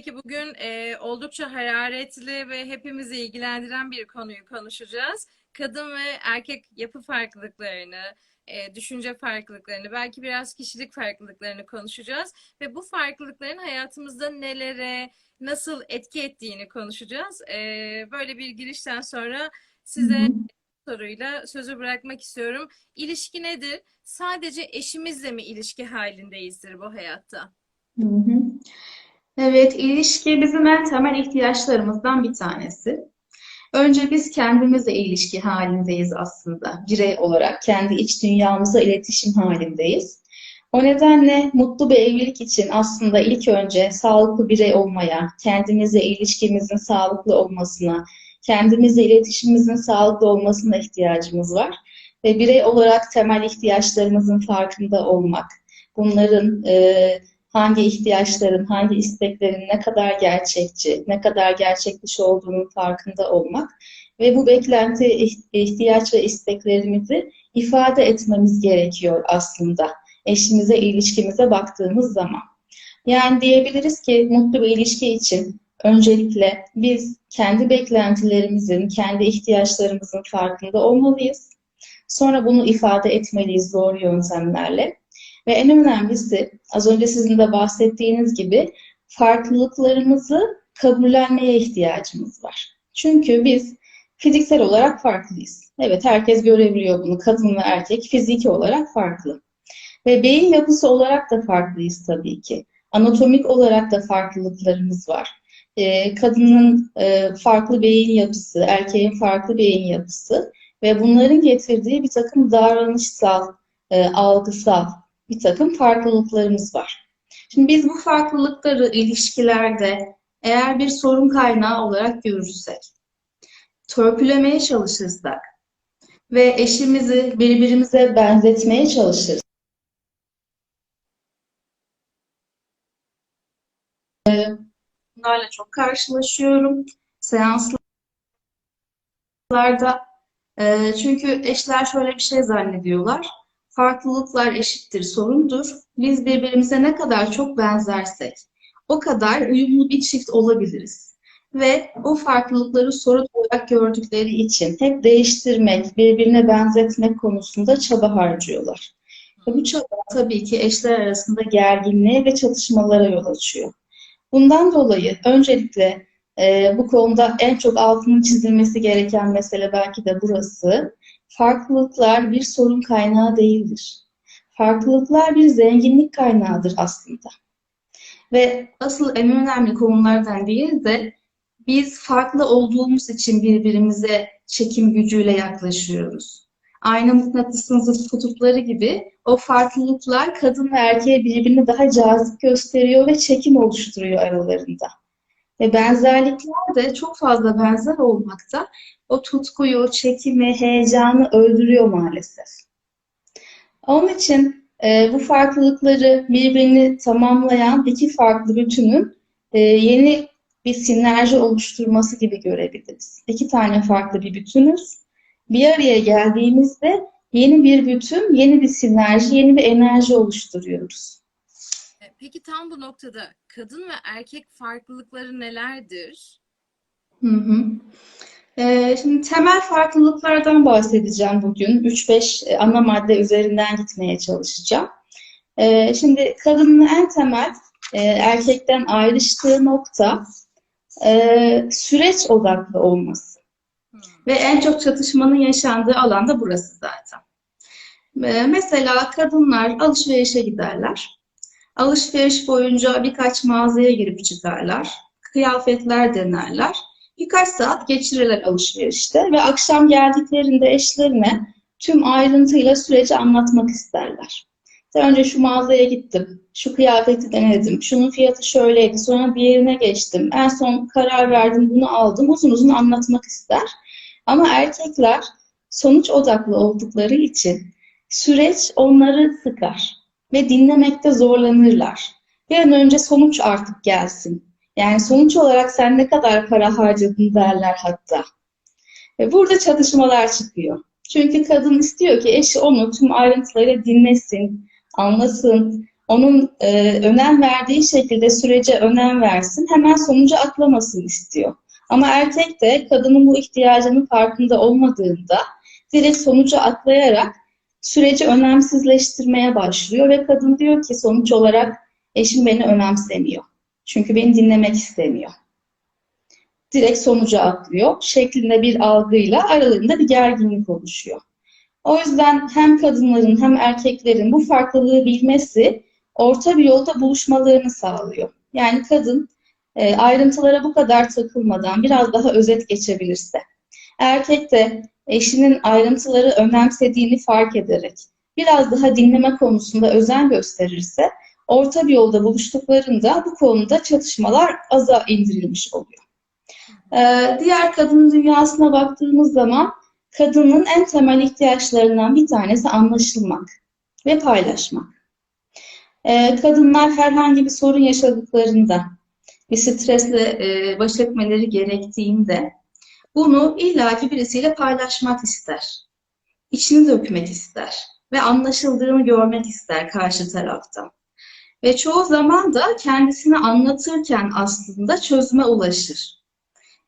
Tabii ki bugün e, oldukça hararetli ve hepimizi ilgilendiren bir konuyu konuşacağız. Kadın ve erkek yapı farklılıklarını, e, düşünce farklılıklarını, belki biraz kişilik farklılıklarını konuşacağız. Ve bu farklılıkların hayatımızda nelere, nasıl etki ettiğini konuşacağız. E, böyle bir girişten sonra size hı. soruyla sözü bırakmak istiyorum. İlişki nedir? Sadece eşimizle mi ilişki halindeyizdir bu hayatta? Hı hı. Evet, ilişki bizim en temel ihtiyaçlarımızdan bir tanesi. Önce biz kendimizle ilişki halindeyiz aslında. Birey olarak kendi iç dünyamızla iletişim halindeyiz. O nedenle mutlu bir evlilik için aslında ilk önce sağlıklı birey olmaya, kendimizle ilişkimizin sağlıklı olmasına, kendimizle iletişimimizin sağlıklı olmasına ihtiyacımız var. Ve birey olarak temel ihtiyaçlarımızın farkında olmak, bunların e, hangi ihtiyaçların, hangi isteklerin ne kadar gerçekçi, ne kadar gerçek dışı olduğunun farkında olmak ve bu beklenti, ih- ihtiyaç ve isteklerimizi ifade etmemiz gerekiyor aslında eşimize, ilişkimize baktığımız zaman. Yani diyebiliriz ki mutlu bir ilişki için öncelikle biz kendi beklentilerimizin, kendi ihtiyaçlarımızın farkında olmalıyız. Sonra bunu ifade etmeliyiz doğru yöntemlerle. Ve en önemlisi az önce sizin de bahsettiğiniz gibi farklılıklarımızı kabullenmeye ihtiyacımız var. Çünkü biz fiziksel olarak farklıyız. Evet herkes görebiliyor bunu. Kadın ve erkek fiziki olarak farklı. Ve beyin yapısı olarak da farklıyız tabii ki. Anatomik olarak da farklılıklarımız var. Ee, kadının e, farklı beyin yapısı, erkeğin farklı beyin yapısı ve bunların getirdiği bir takım davranışsal, e, algısal bir takım farklılıklarımız var. Şimdi biz bu farklılıkları ilişkilerde eğer bir sorun kaynağı olarak görürsek, törpülemeye çalışırsak ve eşimizi birbirimize benzetmeye çalışırsak, bunlarla çok karşılaşıyorum seanslarda. E, çünkü eşler şöyle bir şey zannediyorlar. Farklılıklar eşittir sorundur. Biz birbirimize ne kadar çok benzersek o kadar uyumlu bir çift olabiliriz. Ve o farklılıkları sorun olarak gördükleri için hep değiştirmek, birbirine benzetmek konusunda çaba harcıyorlar. Bu çaba tabii ki eşler arasında gerginliğe ve çatışmalara yol açıyor. Bundan dolayı öncelikle e, bu konuda en çok altının çizilmesi gereken mesele belki de burası. Farklılıklar bir sorun kaynağı değildir. Farklılıklar bir zenginlik kaynağıdır aslında. Ve asıl en önemli konulardan diğeri de biz farklı olduğumuz için birbirimize çekim gücüyle yaklaşıyoruz. Aynı mıknatısın zıt kutupları gibi o farklılıklar kadın ve erkeğe birbirini daha cazip gösteriyor ve çekim oluşturuyor aralarında. Ve benzerlikler de çok fazla benzer olmakta o tutkuyu, çekimi, heyecanı öldürüyor maalesef. Onun için e, bu farklılıkları birbirini tamamlayan iki farklı bütünün e, yeni bir sinerji oluşturması gibi görebiliriz. İki tane farklı bir bütünüz. Bir araya geldiğimizde yeni bir bütün, yeni bir sinerji, yeni bir enerji oluşturuyoruz. Peki tam bu noktada kadın ve erkek farklılıkları nelerdir? Hı hı. Ee, şimdi temel farklılıklardan bahsedeceğim bugün. 3-5 e, ana madde üzerinden gitmeye çalışacağım. Ee, şimdi kadının en temel e, erkekten ayrıştığı nokta e, süreç odaklı olması. Hmm. Ve en çok çatışmanın yaşandığı alan da burası zaten. Ee, mesela kadınlar alışverişe giderler. Alışveriş boyunca birkaç mağazaya girip çıkarlar. Kıyafetler denerler. Birkaç saat geçirirler alışverişte ve akşam geldiklerinde eşlerine tüm ayrıntıyla süreci anlatmak isterler. İşte önce şu mağazaya gittim, şu kıyafeti denedim, şunun fiyatı şöyleydi, sonra diğerine geçtim, en son karar verdim, bunu aldım, uzun uzun anlatmak ister. Ama erkekler sonuç odaklı oldukları için süreç onları sıkar ve dinlemekte zorlanırlar. Bir an önce sonuç artık gelsin. Yani sonuç olarak sen ne kadar para harcadın derler hatta. Ve burada çatışmalar çıkıyor. Çünkü kadın istiyor ki eşi onu tüm ayrıntılarıyla dinlesin, anlasın, onun e, önem verdiği şekilde sürece önem versin, hemen sonuca atlamasını istiyor. Ama erkek de kadının bu ihtiyacının farkında olmadığında direkt sonuca atlayarak süreci önemsizleştirmeye başlıyor ve kadın diyor ki sonuç olarak eşim beni önemsemiyor. Çünkü beni dinlemek istemiyor. Direkt sonuca atlıyor şeklinde bir algıyla aralarında bir gerginlik oluşuyor. O yüzden hem kadınların hem erkeklerin bu farklılığı bilmesi orta bir yolda buluşmalarını sağlıyor. Yani kadın e, ayrıntılara bu kadar takılmadan biraz daha özet geçebilirse, erkek de eşinin ayrıntıları önemsediğini fark ederek biraz daha dinleme konusunda özen gösterirse, orta bir yolda buluştuklarında bu konuda çatışmalar aza indirilmiş oluyor. Ee, diğer kadın dünyasına baktığımız zaman kadının en temel ihtiyaçlarından bir tanesi anlaşılmak ve paylaşmak. Ee, kadınlar herhangi bir sorun yaşadıklarında, bir stresle e, baş etmeleri gerektiğinde bunu illaki birisiyle paylaşmak ister. İçini dökmek ister ve anlaşıldığını görmek ister karşı taraftan. Ve çoğu zaman da kendisini anlatırken aslında çözüme ulaşır.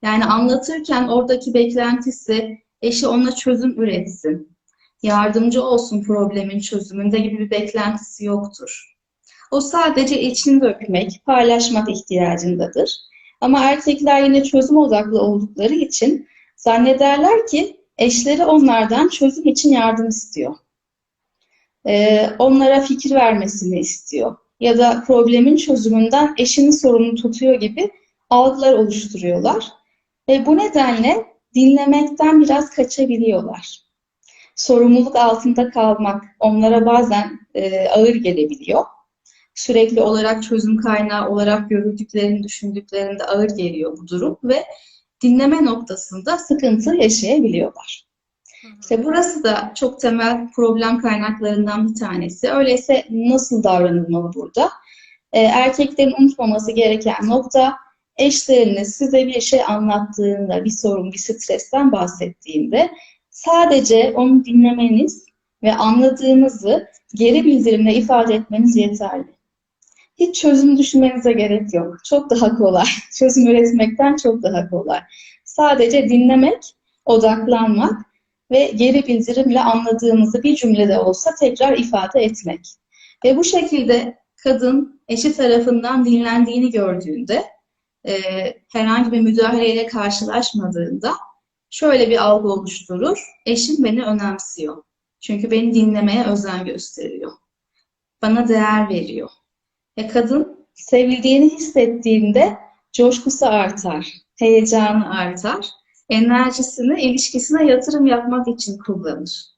Yani anlatırken oradaki beklentisi eşi ona çözüm üretsin, yardımcı olsun problemin çözümünde gibi bir beklentisi yoktur. O sadece içini dökmek, paylaşmak ihtiyacındadır. Ama erkekler yine çözüm odaklı oldukları için zannederler ki eşleri onlardan çözüm için yardım istiyor. Ee, onlara fikir vermesini istiyor. Ya da problemin çözümünden eşinin sorumlu tutuyor gibi algılar oluşturuyorlar. Ve bu nedenle dinlemekten biraz kaçabiliyorlar. Sorumluluk altında kalmak onlara bazen e, ağır gelebiliyor. Sürekli olarak çözüm kaynağı olarak görüldüklerini düşündüklerinde ağır geliyor bu durum ve dinleme noktasında sıkıntı yaşayabiliyorlar. İşte burası da çok temel problem kaynaklarından bir tanesi. Öyleyse nasıl davranılmalı burada? E, erkeklerin unutmaması gereken nokta eşleriniz size bir şey anlattığında, bir sorun, bir stresten bahsettiğinde sadece onu dinlemeniz ve anladığınızı geri bildirimle ifade etmeniz yeterli. Hiç çözüm düşünmenize gerek yok. Çok daha kolay. Çözüm üretmekten çok daha kolay. Sadece dinlemek, odaklanmak ve geri bildirimle anladığınızı bir cümlede olsa tekrar ifade etmek. Ve bu şekilde kadın eşi tarafından dinlendiğini gördüğünde e, herhangi bir müdahaleyle karşılaşmadığında şöyle bir algı oluşturur. Eşim beni önemsiyor. Çünkü beni dinlemeye özen gösteriyor. Bana değer veriyor. Ve kadın sevildiğini hissettiğinde coşkusu artar, heyecanı artar, enerjisini ilişkisine yatırım yapmak için kullanır.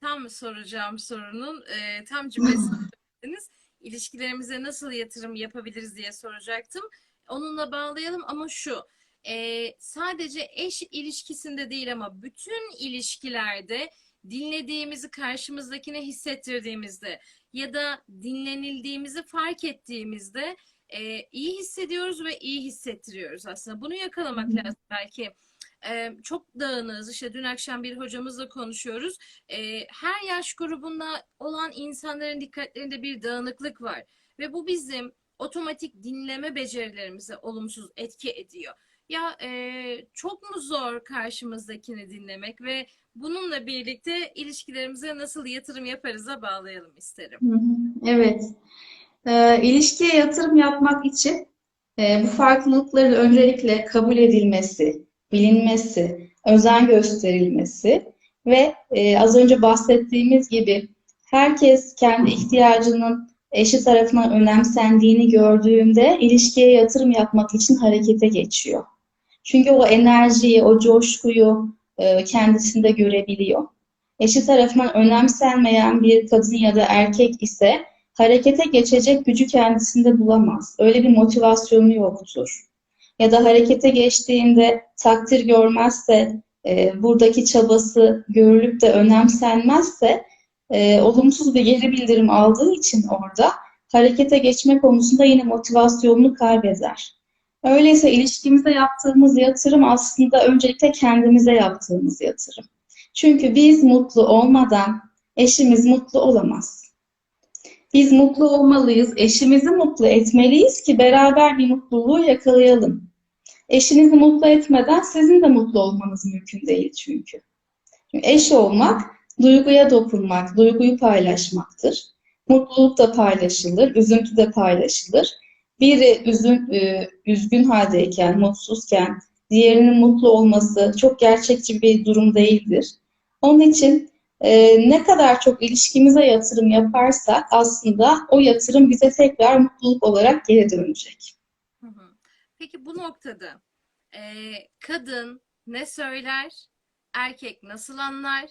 Tam soracağım sorunun e, tam cümlesini söylediniz. İlişkilerimize nasıl yatırım yapabiliriz diye soracaktım. Onunla bağlayalım ama şu e, sadece eş ilişkisinde değil ama bütün ilişkilerde dinlediğimizi karşımızdakine hissettirdiğimizde ya da dinlenildiğimizi fark ettiğimizde e, iyi hissediyoruz ve iyi hissettiriyoruz aslında. Bunu yakalamak lazım belki. E, çok dağınız. İşte dün akşam bir hocamızla konuşuyoruz. E, her yaş grubunda olan insanların dikkatlerinde bir dağınıklık var ve bu bizim otomatik dinleme becerilerimize olumsuz etki ediyor. Ya e, çok mu zor karşımızdakini dinlemek ve bununla birlikte ilişkilerimize nasıl yatırım yaparız'a bağlayalım isterim. Evet. Ee, ilişkiye yatırım yapmak için e, bu farklılıkların öncelikle kabul edilmesi, bilinmesi, özen gösterilmesi ve e, az önce bahsettiğimiz gibi herkes kendi ihtiyacının eşi tarafından önemsendiğini gördüğünde ilişkiye yatırım yapmak için harekete geçiyor. Çünkü o enerjiyi, o coşkuyu e, kendisinde görebiliyor. Eşi tarafından önemsenmeyen bir kadın ya da erkek ise harekete geçecek gücü kendisinde bulamaz. Öyle bir motivasyonu yoktur. Ya da harekete geçtiğinde takdir görmezse, e, buradaki çabası görülüp de önemsenmezse e, olumsuz bir geri bildirim aldığı için orada harekete geçme konusunda yine motivasyonunu kaybeder. Öyleyse ilişkimize yaptığımız yatırım aslında öncelikle kendimize yaptığımız yatırım. Çünkü biz mutlu olmadan eşimiz mutlu olamaz. Biz mutlu olmalıyız, eşimizi mutlu etmeliyiz ki beraber bir mutluluğu yakalayalım. Eşinizi mutlu etmeden sizin de mutlu olmanız mümkün değil çünkü. Çünkü eş olmak, duyguya dokunmak, duyguyu paylaşmaktır. Mutluluk da paylaşılır, üzüntü de paylaşılır. Biri üzün, e, üzgün haldeyken, mutsuzken, diğerinin mutlu olması çok gerçekçi bir durum değildir. Onun için e, ne kadar çok ilişkimize yatırım yaparsak aslında o yatırım bize tekrar mutluluk olarak geri dönecek. Peki bu noktada e, kadın ne söyler, erkek nasıl anlar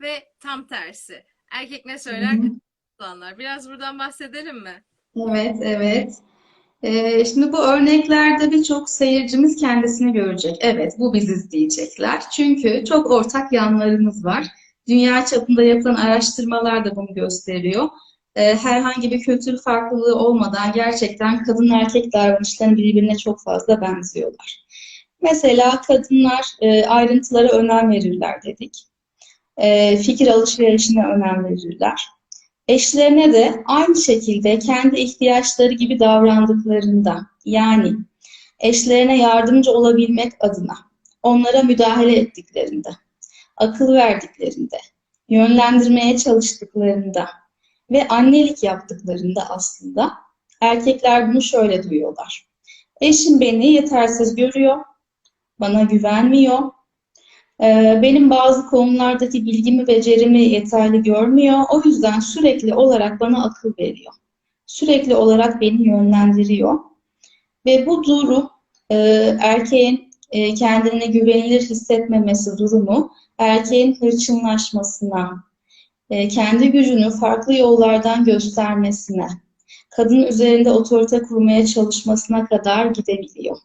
ve tam tersi. Erkek ne söyler, kadın nasıl anlar? Biraz buradan bahsedelim mi? Evet, evet. Ee, şimdi bu örneklerde birçok seyircimiz kendisini görecek. Evet, bu biziz diyecekler. Çünkü çok ortak yanlarımız var. Dünya çapında yapılan araştırmalar da bunu gösteriyor. Ee, herhangi bir kültür farklılığı olmadan gerçekten kadın erkek davranışları birbirine çok fazla benziyorlar. Mesela kadınlar e, ayrıntılara önem verirler dedik. E, fikir alışverişine önem verirler. Eşlerine de aynı şekilde kendi ihtiyaçları gibi davrandıklarında, yani eşlerine yardımcı olabilmek adına, onlara müdahale ettiklerinde, akıl verdiklerinde, yönlendirmeye çalıştıklarında ve annelik yaptıklarında aslında erkekler bunu şöyle duyuyorlar. Eşim beni yetersiz görüyor, bana güvenmiyor, benim bazı konulardaki bilgimi, becerimi yeterli görmüyor. O yüzden sürekli olarak bana akıl veriyor. Sürekli olarak beni yönlendiriyor. Ve bu durum e, erkeğin e, kendine güvenilir hissetmemesi durumu erkeğin hırçınlaşmasına, e, kendi gücünü farklı yollardan göstermesine, kadın üzerinde otorite kurmaya çalışmasına kadar gidebiliyor.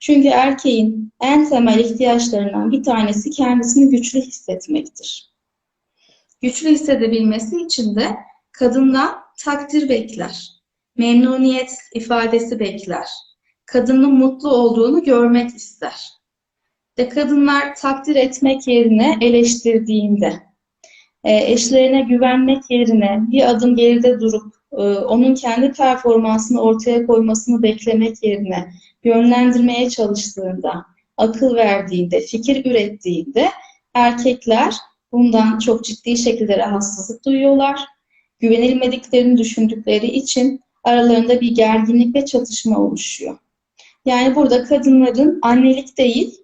Çünkü erkeğin en temel ihtiyaçlarından bir tanesi kendisini güçlü hissetmektir. Güçlü hissedebilmesi için de kadından takdir bekler, memnuniyet ifadesi bekler, kadının mutlu olduğunu görmek ister. Ve kadınlar takdir etmek yerine eleştirdiğinde, e, eşlerine güvenmek yerine bir adım geride durup onun kendi performansını ortaya koymasını beklemek yerine yönlendirmeye çalıştığında, akıl verdiğinde, fikir ürettiğinde erkekler bundan çok ciddi şekilde rahatsızlık duyuyorlar. Güvenilmediklerini düşündükleri için aralarında bir gerginlik ve çatışma oluşuyor. Yani burada kadınların annelik değil,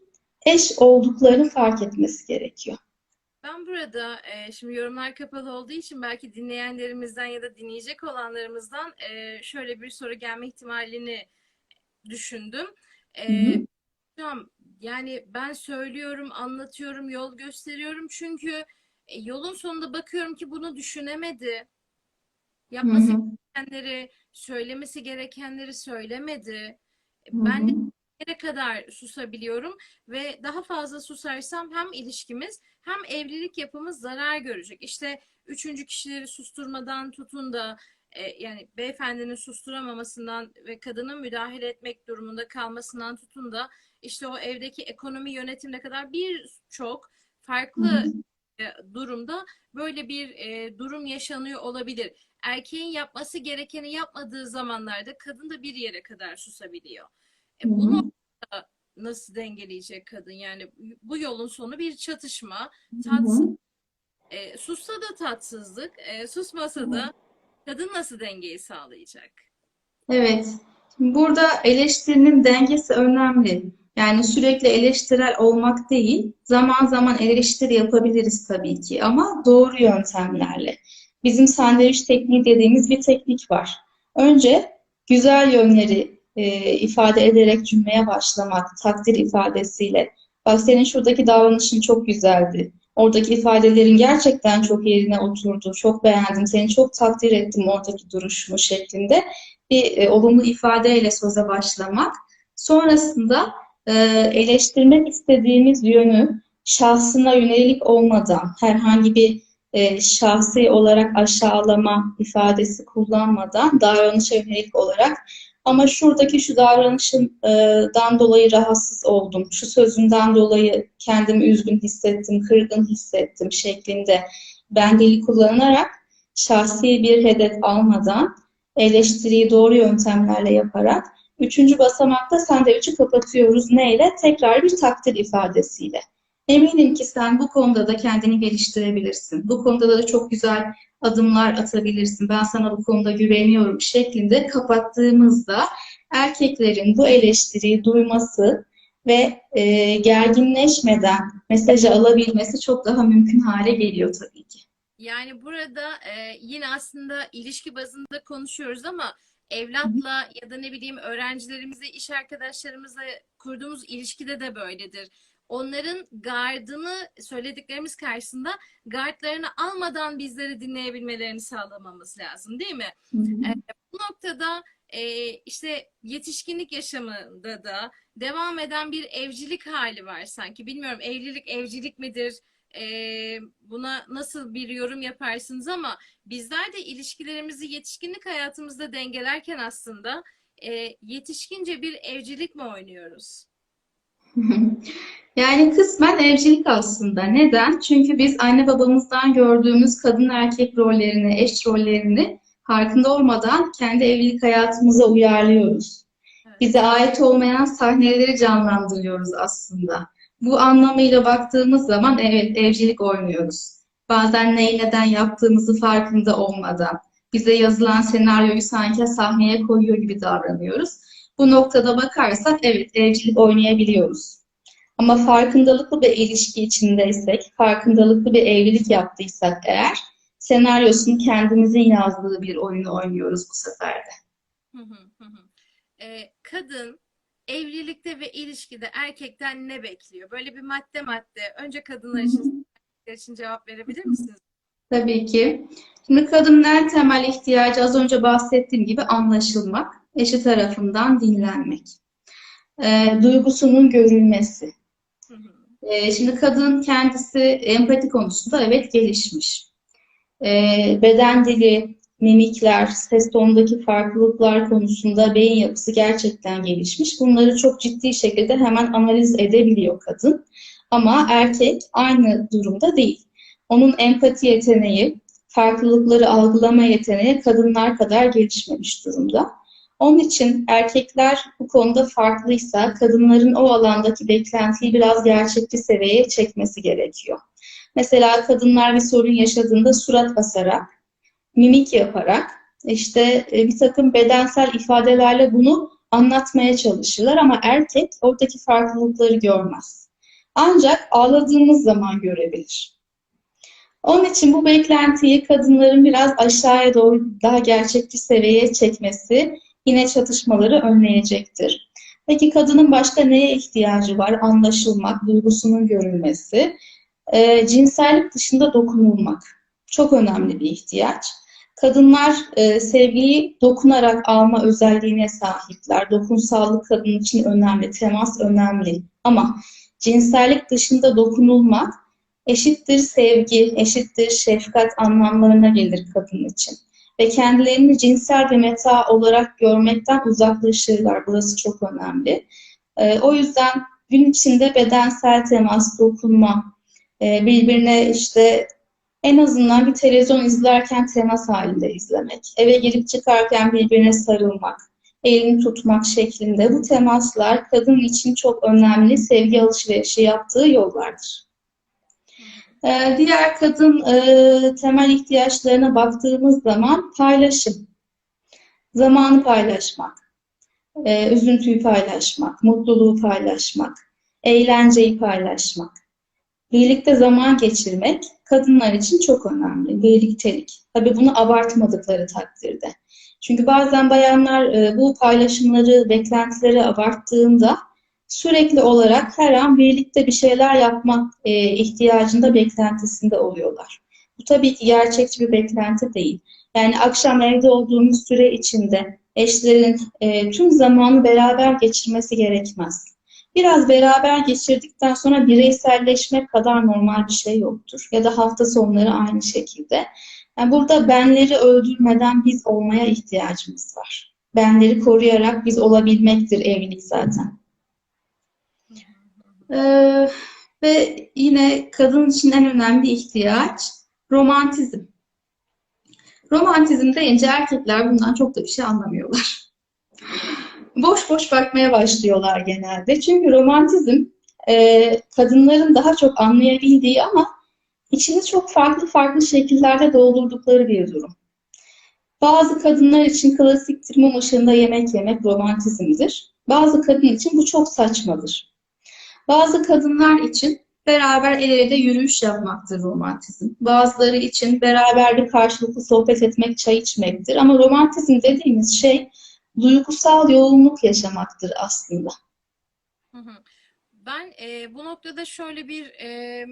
eş olduklarını fark etmesi gerekiyor. Ben burada e, şimdi yorumlar kapalı olduğu için belki dinleyenlerimizden ya da dinleyecek olanlarımızdan e, şöyle bir soru gelme ihtimalini düşündüm. E, Hı hı. hocam yani ben söylüyorum, anlatıyorum, yol gösteriyorum çünkü e, yolun sonunda bakıyorum ki bunu düşünemedi. Hı Yapması hı. gerekenleri, söylemesi gerekenleri söylemedi. Hı Ben de hı. Yere kadar susabiliyorum ve daha fazla susarsam hem ilişkimiz hem evlilik yapımız zarar görecek. İşte üçüncü kişileri susturmadan tutun da e, yani beyefendinin susturamamasından ve kadının müdahale etmek durumunda kalmasından tutun da işte o evdeki ekonomi yönetimine kadar birçok farklı e, durumda böyle bir e, durum yaşanıyor olabilir. Erkeğin yapması gerekeni yapmadığı zamanlarda kadın da bir yere kadar susabiliyor. E, bunu hı. nasıl dengeleyecek kadın? Yani bu yolun sonu bir çatışma. Tatsız, e, sussa da tatsızlık, e, susmasa da kadın nasıl dengeyi sağlayacak? Evet. Şimdi Burada eleştirinin dengesi önemli. Yani sürekli eleştirel olmak değil, zaman zaman eleştiri yapabiliriz tabii ki ama doğru yöntemlerle. Bizim sandviç tekniği dediğimiz bir teknik var. Önce güzel yönleri e, ifade ederek cümleye başlamak, takdir ifadesiyle. Bak senin şuradaki davranışın çok güzeldi. Oradaki ifadelerin gerçekten çok yerine oturdu. Çok beğendim. Seni çok takdir ettim oradaki duruşunu şeklinde bir e, olumlu ifadeyle söze başlamak. Sonrasında e, eleştirmek istediğimiz yönü şahsına yönelik olmadan, herhangi bir e, şahsi olarak aşağılama ifadesi kullanmadan davranışa yönelik olarak ama şuradaki şu davranışından dolayı rahatsız oldum, şu sözünden dolayı kendimi üzgün hissettim, kırgın hissettim şeklinde ben dili kullanarak şahsi bir hedef almadan, eleştiriyi doğru yöntemlerle yaparak, üçüncü basamakta sandviçi kapatıyoruz. Neyle? Tekrar bir takdir ifadesiyle. Eminim ki sen bu konuda da kendini geliştirebilirsin. Bu konuda da çok güzel adımlar atabilirsin. Ben sana bu konuda güveniyorum şeklinde kapattığımızda erkeklerin bu eleştiriyi duyması ve e, gerginleşmeden mesajı alabilmesi çok daha mümkün hale geliyor tabii ki. Yani burada e, yine aslında ilişki bazında konuşuyoruz ama evlatla ya da ne bileyim öğrencilerimizle, iş arkadaşlarımızla kurduğumuz ilişkide de böyledir. Onların gardını söylediklerimiz karşısında gardlarını almadan bizleri dinleyebilmelerini sağlamamız lazım, değil mi? Hı hı. E, bu noktada e, işte yetişkinlik yaşamında da devam eden bir evcilik hali var sanki. Bilmiyorum evlilik evcilik midir? E, buna nasıl bir yorum yaparsınız ama bizler de ilişkilerimizi yetişkinlik hayatımızda dengelerken aslında e, yetişkince bir evcilik mi oynuyoruz? Yani kısmen evcilik aslında. Neden? Çünkü biz anne babamızdan gördüğümüz kadın erkek rollerini, eş rollerini farkında olmadan kendi evlilik hayatımıza uyarlıyoruz. Evet. Bize ait olmayan sahneleri canlandırıyoruz aslında. Bu anlamıyla baktığımız zaman evet evcilik oynuyoruz. Bazen neyi neden yaptığımızı farkında olmadan. Bize yazılan senaryoyu sanki sahneye koyuyor gibi davranıyoruz. Bu noktada bakarsak evet evcilik oynayabiliyoruz. Ama farkındalıklı bir ilişki içindeysek, farkındalıklı bir evlilik yaptıysak eğer, senaryosunu kendimizin yazdığı bir oyunu oynuyoruz bu sefer de. Hı hı hı hı. E, kadın evlilikte ve ilişkide erkekten ne bekliyor? Böyle bir madde madde. Önce kadınlar için, için cevap verebilir misiniz? Tabii ki. Şimdi kadının en temel ihtiyacı az önce bahsettiğim gibi anlaşılmak, eşi tarafından dinlenmek, Ee, duygusunun görülmesi. Hı hı. Ee, şimdi kadın kendisi empati konusunda evet gelişmiş. Ee, beden dili, mimikler, ses tonundaki farklılıklar konusunda beyin yapısı gerçekten gelişmiş. Bunları çok ciddi şekilde hemen analiz edebiliyor kadın. Ama erkek aynı durumda değil. Onun empati yeteneği, farklılıkları algılama yeteneği kadınlar kadar gelişmemiş durumda. Onun için erkekler bu konuda farklıysa kadınların o alandaki beklentiyi biraz gerçekçi seviyeye çekmesi gerekiyor. Mesela kadınlar bir sorun yaşadığında surat basarak, mimik yaparak, işte e, bir takım bedensel ifadelerle bunu anlatmaya çalışırlar ama erkek oradaki farklılıkları görmez. Ancak ağladığımız zaman görebilir. Onun için bu beklentiyi kadınların biraz aşağıya doğru daha gerçekçi seviyeye çekmesi yine çatışmaları önleyecektir. Peki kadının başka neye ihtiyacı var? Anlaşılmak, duygusunun görülmesi, e, cinsellik dışında dokunulmak. Çok önemli bir ihtiyaç. Kadınlar e, sevgiyi dokunarak alma özelliğine sahipler. Dokunsallık kadın için önemli, temas önemli. Ama cinsellik dışında dokunulmak eşittir sevgi, eşittir şefkat anlamlarına gelir kadın için. Ve kendilerini cinsel bir meta olarak görmekten uzaklaşırlar. Burası çok önemli. Ee, o yüzden gün içinde bedensel temas, dokunma, e, birbirine işte en azından bir televizyon izlerken temas halinde izlemek, eve girip çıkarken birbirine sarılmak, elini tutmak şeklinde bu temaslar kadın için çok önemli sevgi alışverişi yaptığı yollardır. Ee, Diğer kadın e, temel ihtiyaçlarına baktığımız zaman paylaşım, zamanı paylaşmak, e, üzüntüyü paylaşmak, mutluluğu paylaşmak, eğlenceyi paylaşmak, birlikte zaman geçirmek kadınlar için çok önemli. Birliktelik. Tabii bunu abartmadıkları takdirde. Çünkü bazen bayanlar e, bu paylaşımları, beklentileri abarttığında sürekli olarak her an birlikte bir şeyler yapmak e, ihtiyacında, beklentisinde oluyorlar. Bu tabii ki gerçekçi bir beklenti değil. Yani akşam evde olduğumuz süre içinde eşlerin e, tüm zamanı beraber geçirmesi gerekmez. Biraz beraber geçirdikten sonra bireyselleşmek kadar normal bir şey yoktur. Ya da hafta sonları aynı şekilde. Yani burada benleri öldürmeden biz olmaya ihtiyacımız var. Benleri koruyarak biz olabilmektir evlilik zaten. Ee, ve yine kadın için en önemli ihtiyaç romantizm. Romantizm deyince erkekler bundan çok da bir şey anlamıyorlar. Boş boş bakmaya başlıyorlar genelde. Çünkü romantizm e, kadınların daha çok anlayabildiği ama içini çok farklı farklı şekillerde doldurdukları bir durum. Bazı kadınlar için klasiktir mum ışığında yemek yemek romantizmdir. Bazı kadın için bu çok saçmadır. Bazı kadınlar için beraber el ele de yürüyüş yapmaktır romantizm. Bazıları için beraber bir karşılıklı sohbet etmek, çay içmektir. Ama romantizm dediğimiz şey duygusal yoğunluk yaşamaktır aslında. Ben e, bu noktada şöyle bir e,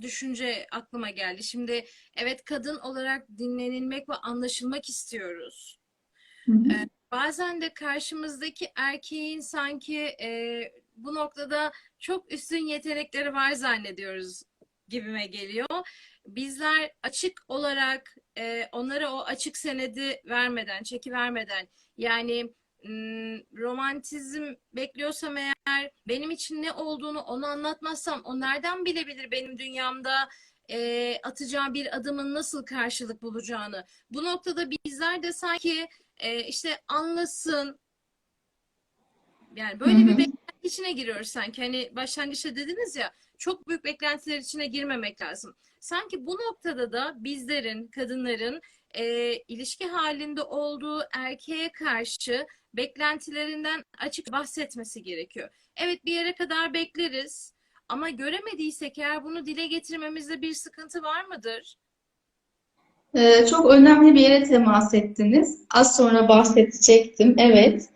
düşünce aklıma geldi. Şimdi evet kadın olarak dinlenilmek ve anlaşılmak istiyoruz. Hı hı. E, bazen de karşımızdaki erkeğin sanki e, bu noktada çok üstün yetenekleri var zannediyoruz gibime geliyor. Bizler açık olarak e, onlara o açık senedi vermeden, çeki vermeden yani romantizm bekliyorsam eğer benim için ne olduğunu onu anlatmazsam o nereden bilebilir benim dünyamda e, atacağı bir adımın nasıl karşılık bulacağını? Bu noktada bizler de sanki e, işte anlasın yani böyle bir hı. beklenti içine giriyoruz sanki. Hani başlangıçta dediniz ya çok büyük beklentiler içine girmemek lazım. Sanki bu noktada da bizlerin, kadınların e, ilişki halinde olduğu erkeğe karşı beklentilerinden açık bahsetmesi gerekiyor. Evet bir yere kadar bekleriz ama göremediysek eğer bunu dile getirmemizde bir sıkıntı var mıdır? Ee, çok önemli bir yere temas ettiniz. Az sonra bahsedecektim. Evet.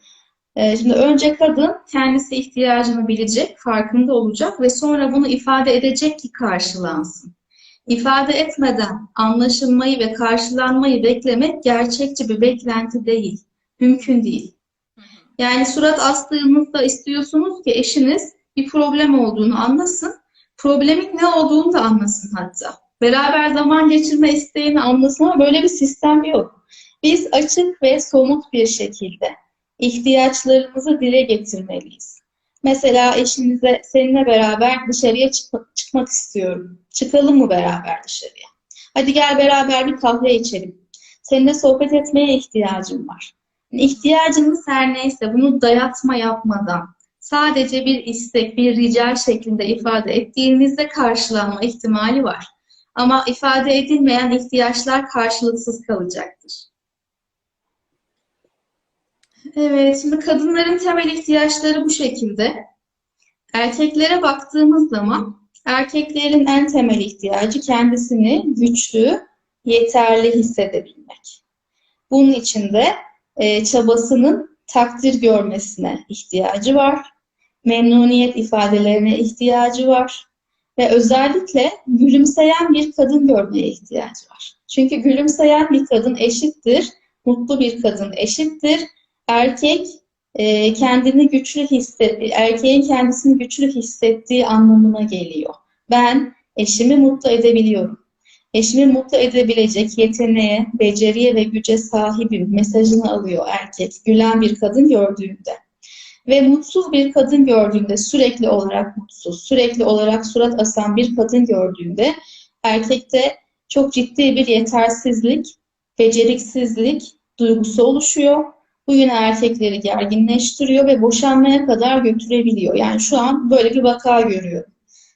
Ee, şimdi önce kadın kendisi ihtiyacını bilecek, farkında olacak ve sonra bunu ifade edecek ki karşılansın. İfade etmeden anlaşılmayı ve karşılanmayı beklemek gerçekçi bir beklenti değil. Mümkün değil. Yani surat astığınızda istiyorsunuz ki eşiniz bir problem olduğunu anlasın. Problemin ne olduğunu da anlasın hatta. Beraber zaman geçirme isteğini anlasın ama böyle bir sistem yok. Biz açık ve somut bir şekilde ihtiyaçlarımızı dile getirmeliyiz. Mesela eşinize seninle beraber dışarıya çıkmak, çıkmak istiyorum. Çıkalım mı beraber dışarıya? Hadi gel beraber bir kahve içelim. Seninle sohbet etmeye ihtiyacım var. İhtiyacınız her neyse bunu dayatma yapmadan sadece bir istek, bir rica şeklinde ifade ettiğinizde karşılanma ihtimali var. Ama ifade edilmeyen ihtiyaçlar karşılıksız kalacaktır. Evet, şimdi kadınların temel ihtiyaçları bu şekilde. Erkeklere baktığımız zaman erkeklerin en temel ihtiyacı kendisini güçlü, yeterli hissedebilmek. Bunun için de e, çabasının takdir görmesine ihtiyacı var. Memnuniyet ifadelerine ihtiyacı var. Ve özellikle gülümseyen bir kadın görmeye ihtiyacı var. Çünkü gülümseyen bir kadın eşittir, mutlu bir kadın eşittir. Erkek e, kendini güçlü hisset, erkeğin kendisini güçlü hissettiği anlamına geliyor. Ben eşimi mutlu edebiliyorum. Eşimi mutlu edebilecek yeteneğe, beceriye ve güce sahibim mesajını alıyor erkek gülen bir kadın gördüğünde. Ve mutsuz bir kadın gördüğünde, sürekli olarak mutsuz, sürekli olarak surat asan bir kadın gördüğünde erkekte çok ciddi bir yetersizlik, beceriksizlik duygusu oluşuyor. Bu yine erkekleri gerginleştiriyor ve boşanmaya kadar götürebiliyor. Yani şu an böyle bir vaka görüyorum.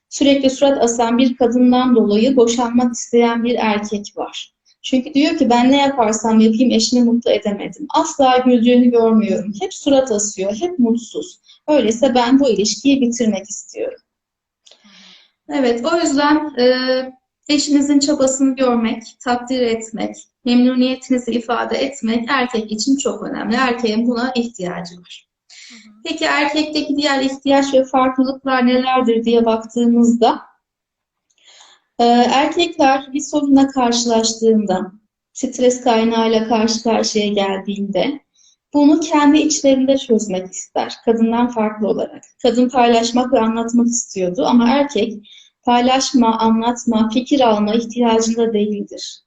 Sürekli surat asan bir kadından dolayı boşanmak isteyen bir erkek var. Çünkü diyor ki ben ne yaparsam yapayım eşini mutlu edemedim. Asla güldüğünü görmüyorum. Hep surat asıyor, hep mutsuz. Öyleyse ben bu ilişkiyi bitirmek istiyorum. Evet, o yüzden e, eşinizin çabasını görmek, takdir etmek, memnuniyetinizi ifade etmek erkek için çok önemli. Erkeğin buna ihtiyacı var. Peki erkekteki diğer ihtiyaç ve farklılıklar nelerdir diye baktığımızda e, erkekler bir sorunla karşılaştığında, stres kaynağıyla karşı karşıya geldiğinde bunu kendi içlerinde çözmek ister. Kadından farklı olarak. Kadın paylaşmak ve anlatmak istiyordu ama erkek paylaşma, anlatma, fikir alma ihtiyacında değildir.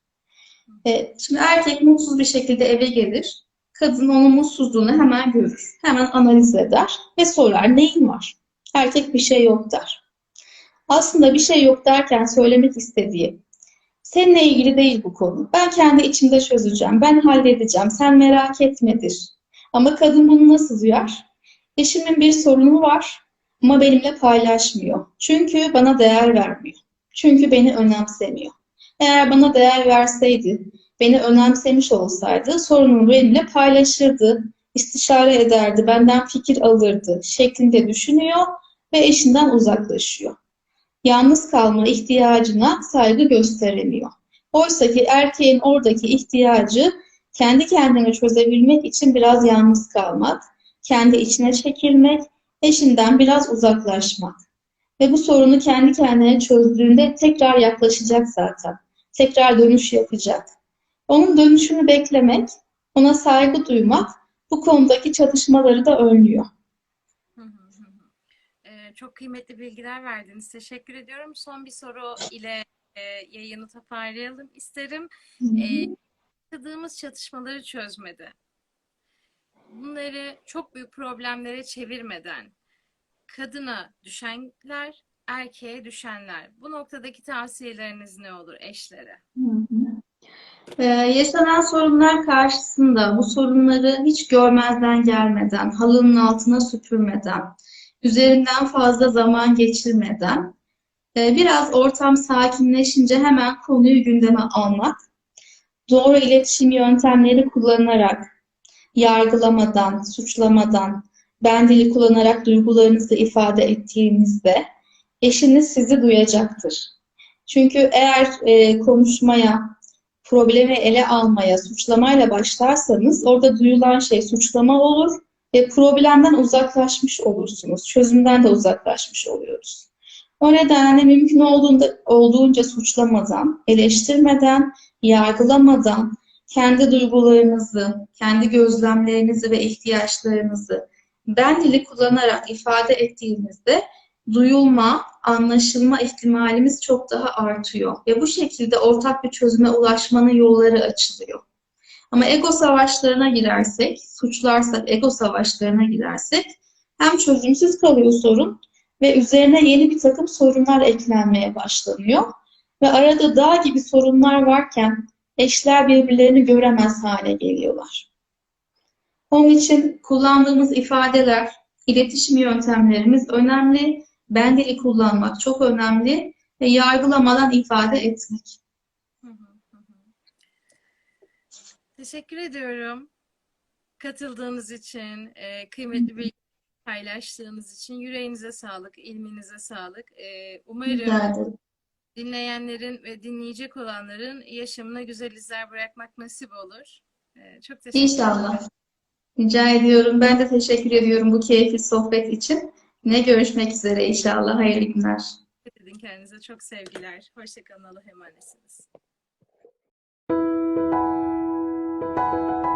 E, şimdi erkek mutsuz bir şekilde eve gelir. Kadın onun mutsuzluğunu hemen görür. Hemen analiz eder ve sorar neyin var? Erkek bir şey yok der. Aslında bir şey yok derken söylemek istediği Seninle ilgili değil bu konu. Ben kendi içimde çözeceğim. Ben halledeceğim. Sen merak etmedir. Ama kadın bunu nasıl duyar? Eşimin bir sorunu var ama benimle paylaşmıyor. Çünkü bana değer vermiyor. Çünkü beni önemsemiyor. Eğer bana değer verseydi, beni önemsemiş olsaydı sorununu benimle paylaşırdı, istişare ederdi, benden fikir alırdı şeklinde düşünüyor ve eşinden uzaklaşıyor. Yalnız kalma ihtiyacına saygı gösteremiyor. Oysa ki erkeğin oradaki ihtiyacı kendi kendini çözebilmek için biraz yalnız kalmak, kendi içine çekilmek, eşinden biraz uzaklaşmak. Ve bu sorunu kendi kendine çözdüğünde tekrar yaklaşacak zaten. Tekrar dönüş yapacak. Onun dönüşünü beklemek, ona saygı duymak bu konudaki çatışmaları da önlüyor. Hı hı hı hı. Ee, çok kıymetli bilgiler verdiniz. Teşekkür ediyorum. Son bir soru ile e, yayını toparlayalım isterim. Ee, yaşadığımız çatışmaları çözmedi. Bunları çok büyük problemlere çevirmeden kadına düşenler, erkeğe düşenler. Bu noktadaki tavsiyeleriniz ne olur eşlere? Ee, yaşanan sorunlar karşısında bu sorunları hiç görmezden gelmeden, halının altına süpürmeden, üzerinden fazla zaman geçirmeden, e, biraz ortam sakinleşince hemen konuyu gündeme almak, doğru iletişim yöntemleri kullanarak, yargılamadan, suçlamadan, ben dili kullanarak duygularınızı ifade ettiğinizde eşiniz sizi duyacaktır. Çünkü eğer e, konuşmaya, problemi ele almaya, suçlamayla başlarsanız orada duyulan şey suçlama olur ve problemden uzaklaşmış olursunuz. Çözümden de uzaklaşmış oluyoruz. O nedenle mümkün olduğunda, olduğunca suçlamadan, eleştirmeden, yargılamadan kendi duygularınızı, kendi gözlemlerinizi ve ihtiyaçlarınızı ben dili kullanarak ifade ettiğinizde duyulma, anlaşılma ihtimalimiz çok daha artıyor. Ve bu şekilde ortak bir çözüme ulaşmanın yolları açılıyor. Ama ego savaşlarına girersek, suçlarsak, ego savaşlarına girersek hem çözümsüz kalıyor sorun ve üzerine yeni bir takım sorunlar eklenmeye başlanıyor. Ve arada dağ gibi sorunlar varken eşler birbirlerini göremez hale geliyorlar. Onun için kullandığımız ifadeler, iletişim yöntemlerimiz önemli. Ben dili kullanmak çok önemli ve yargılamadan ifade etmek. Hı hı hı hı. Teşekkür ediyorum. Katıldığınız için, e, kıymetli bilgi paylaştığınız için yüreğinize sağlık, ilminize sağlık. E, umarım dinleyenlerin ve dinleyecek olanların yaşamına güzel izler bırakmak nasip olur. Ee, çok teşekkür İnşallah. ederim. Rica ediyorum. Ben de teşekkür ediyorum bu keyifli sohbet için. Ne görüşmek üzere inşallah. Hayırlı günler. Dikkat kendinize. Çok sevgiler. Hoşçakalın. Allah'a emanetsiniz. Thank you.